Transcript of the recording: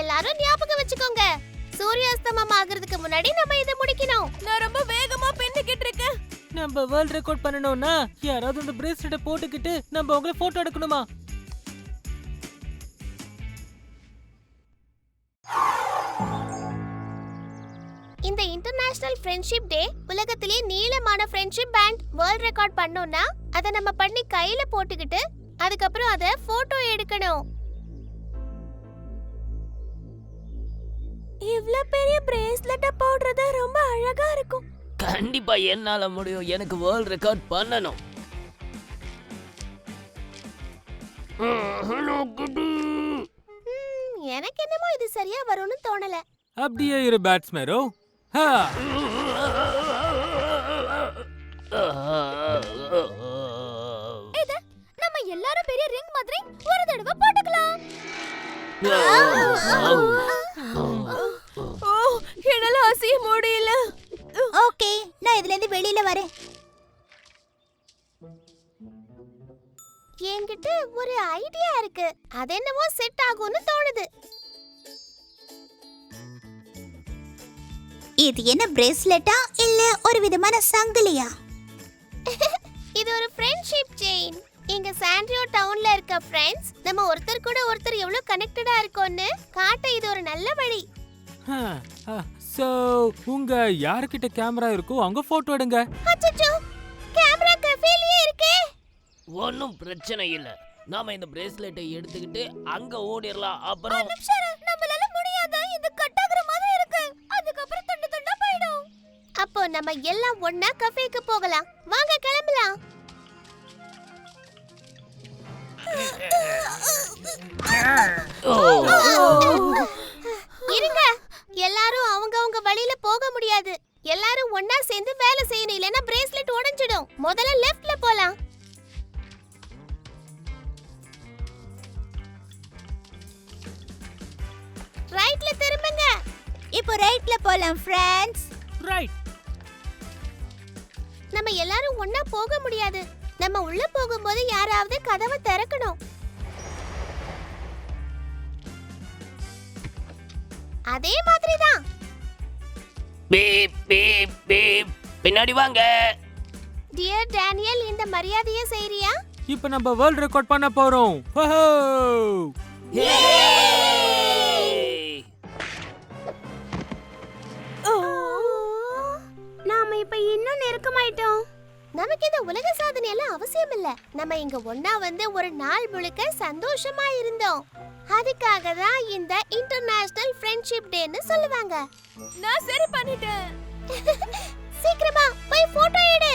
எல்லாரும் ஞாபகம் வச்சுக்கோங்க. சூரியாஸ்தமம் ஆகுறதுக்கு முன்னாடி நம்ம இதை முடிக்கணும். நான் ரொம்ப வேகமா பின்னிக்கிட்டு இருக்கேன். நம்ம வேர்ல்ட் ரெக்கார்ட் பண்ணணும்னா யாராவது இந்த பிரேஸ்லெட்டை போட்டுக்கிட்டு நம்ம உங்களை போட்டோ எடுக்கணுமா? இந்த இன்டர்நேஷனல் ஃப்ரெண்ட்ஷிப் டே உலகத்திலே நீளமான ஃப்ரெண்ட்ஷிப் பேண்ட் வேர்ல்ட் ரெக்கார்ட் பண்ணோம்னா அதை நம்ம பண்ணி கையில போட்டுக்கிட்டு அதுக்கப்புறம் அதை போட்டோ எடுக்கணும். இவ்ளோ பெரிய பிரேஸ்லெட்ட போடுறது ரொம்ப அழகா இருக்கும். கண்டிப்பா என்னால முடியும். எனக்கு வேர்ல்ட் ரெக்கார்ட் பண்ணணும். ஹலோ குட்டி. எனக்கு என்னமோ இது சரியா வரும்னு தோணல. அப்படியே இரு பேட்ஸ்மேரோ ஹா. இது நம்ம எல்லாரும் பெரிய ரிங் மாதிரி ஒரு தடவை போட்டுக்கலாம். அசைய முடியல. ஓகே நான் இதுல இருந்து வெளியில வரேன். என்கிட்ட ஒரு ஐடியா இருக்கு. அது என்னவோ செட் ஆகும்னு தோணுது. இது என்ன பிரேஸ்லெட்டா இல்ல ஒரு விதமான சங்கிலியா? இது ஒரு ஃப்ரெண்ட்ஷிப் செயின் இங்க சாண்ட்ரியோ டவுன்ல இருக்க ஃப்ரெண்ட்ஸ் நம்ம ஒருத்தர் கூட ஒருத்தர் எவ்வளவு கனெக்டடா இருக்கோம்னு காட்ட இது ஒரு நல்ல வழி. சோ உங்க யார்கிட்ட கேமரா இருக்கோ அவங்க போட்டோ எடுங்க. அச்சச்சோ கேமரா கஃபேலயே இருக்கே. ஒன்னும் பிரச்சனை இல்ல. நாம இந்த பிரேஸ்லெட்டை எடுத்துக்கிட்டு அங்க ஓடிரலாம். அப்புறம் நம்மளால முடியாது? இது கட் ஆகுற மாதிரி இருக்கு. அதுக்கப்புறம் துண்டு துண்டா போயிடும். அப்போ நம்ம எல்லாம் ஒண்ணா கஃபேக்கு போகலாம். வாங்க கிளம்பலாம். ஓ. முதல்ல லெஃப்ட்ல போலாம். ரைட்ல திரும்புங்க. இப்போ ரைட்ல போலாம் ஃப்ரெண்ட்ஸ் ரைட் நம்ம எல்லாரும் ஒண்ணா போக முடியாது. நம்ம உள்ள போகும்போது யாராவது கதவை திறக்கணும். அதே மாதிரி தான் பீப் பீப் பீப் பின்னாடி வாங்க. டியர் டேனியல் இந்த மரியாதையை செய்றியா? இப்போ நம்ம வேர்ல்ட் ரெக்கார்ட் பண்ண போறோம். ஓஹோ நாம இப்ப இன்னும் நெருக்கமாயிட்டோம். நமக்கு இந்த உலக சாதனை எல்லாம் அவசியம் இல்ல. நம்ம இங்க ஒண்ணா வந்து ஒரு நாள் முழுக்க சந்தோஷமா இருந்தோம். அதுக்காக தான் இந்த இன்டர்நேஷனல் ஃப்ரெண்ட்ஷிப் டேன்னு சொல்லுவாங்க. நான் சரி பண்ணிட்டேன். சீக்கிரமா போய் போட்டோ எடு.